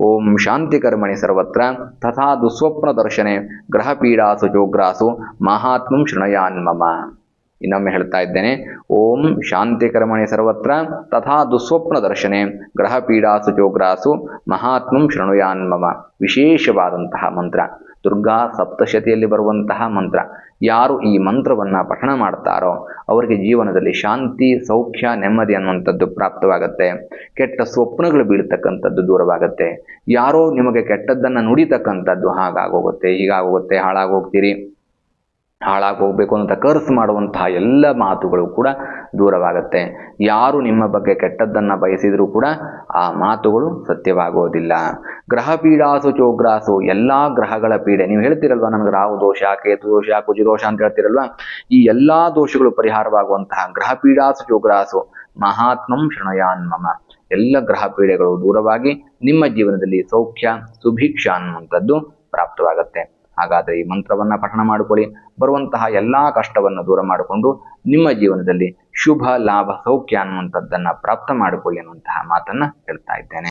ಓಂ ಶಾಂತಿ ಕರ್ಮಣಿ ಸರ್ವತ್ರ ತಥಾ ದುಸ್ವಪ್ನ ದರ್ಶನೆ ಗ್ರಹಪೀಡಾಸು ಜೋಗ್ರಾಸು ಮಹಾತ್ಮಂ ಶೃಣಯಾನ್ಮಮ ಇನ್ನೊಮ್ಮೆ ಹೇಳ್ತಾ ಇದ್ದೇನೆ. ಓಂ ಶಾಂತಿ ಕರ್ಮಣಿ ಸರ್ವತ್ರ ತಥಾ ದುಸ್ವಪ್ನ ದರ್ಶನೆ ಗ್ರಹ ಪೀಡಾಸು ಚೋಗ್ರಾಸು ಮಹಾತ್ಮಂ ಶೃಣುಯಾನ್ಮಮ ವಿಶೇಷವಾದಂತಹ ಮಂತ್ರ. ದುರ್ಗಾ ಸಪ್ತಶತಿಯಲ್ಲಿ ಬರುವಂತಹ ಮಂತ್ರ. ಯಾರು ಈ ಮಂತ್ರವನ್ನು ಪಠಣ ಮಾಡ್ತಾರೋ ಅವರಿಗೆ ಜೀವನದಲ್ಲಿ ಶಾಂತಿ, ಸೌಖ್ಯ, ನೆಮ್ಮದಿ ಅನ್ನುವಂಥದ್ದು ಪ್ರಾಪ್ತವಾಗುತ್ತೆ. ಕೆಟ್ಟ ಸ್ವಪ್ನಗಳು ಬೀಳ್ತಕ್ಕಂಥದ್ದು ದೂರವಾಗುತ್ತೆ. ಯಾರೋ ನಿಮಗೆ ಕೆಟ್ಟದ್ದನ್ನು ನುಡಿತಕ್ಕಂಥದ್ದು ಹಾಗಾಗೋಗುತ್ತೆ, ಹೀಗಾಗೋಗುತ್ತೆ, ಹಾಳಾಗೋಗ್ತೀರಿ. ಹಾಳಾಗಿ ಹೋಗಬೇಕು ಅಂತ ಕರ್ಸ್ ಮಾಡುವಂತಹ ಎಲ್ಲ ಮಾತುಗಳು ಕೂಡ ದೂರವಾಗುತ್ತೆ. ಯಾರು ನಿಮ್ಮ ಬಗ್ಗೆ ಕೆಟ್ಟದ್ದನ್ನು ಬಯಸಿದರೂ ಕೂಡ ಆ ಮಾತುಗಳು ಸತ್ಯವಾಗೋದಿಲ್ಲ. ಗ್ರಹ ಪೀಡಾಸು ಚೋಗ್ರಾಸು ಎಲ್ಲ ಗ್ರಹಗಳ ಪೀಡೆ. ನೀವು ಹೇಳ್ತಿರಲ್ವಾ ನನಗೆ ರಾಹು ದೋಷ, ಕೇತು ದೋಷ ಕುಜದೋಷ ಅಂತ ಹೇಳ್ತಿರಲ್ವಾ? ಈ ಎಲ್ಲ ದೋಷಗಳು ಪರಿಹಾರವಾಗುವಂತಹ ಗ್ರಹ ಪೀಡಾಸು ಚೋಗ್ರಾಸು ಮಹಾತ್ಮಂ ಶೃಣಯಾನ್ಮಮ ಎಲ್ಲ ಗ್ರಹ ಪೀಡೆಗಳು ದೂರವಾಗಿ ನಿಮ್ಮ ಜೀವನದಲ್ಲಿ ಸೌಖ್ಯ, ಸುಭಿಕ್ಷ ಅನ್ನುವಂಥದ್ದು ಪ್ರಾಪ್ತವಾಗತ್ತೆ. ಹಾಗಾದ್ರೆ ಈ ಮಂತ್ರವನ್ನ ಪಠಣ ಮಾಡಿಕೊಳ್ಳಿ. ಬರುವಂತಹ ಎಲ್ಲಾ ಕಷ್ಟವನ್ನು ದೂರ ಮಾಡಿಕೊಂಡು ನಿಮ್ಮ ಜೀವನದಲ್ಲಿ ಶುಭ, ಲಾಭ, ಸೌಖ್ಯ ಅನ್ನುವಂತದ್ದನ್ನ ಪ್ರಾಪ್ತ ಮಾಡಿಕೊಳ್ಳಿ ಅನ್ನುವಂತಹ ಮಾತನ್ನ ಹೇಳ್ತಾ ಇದ್ದೇನೆ.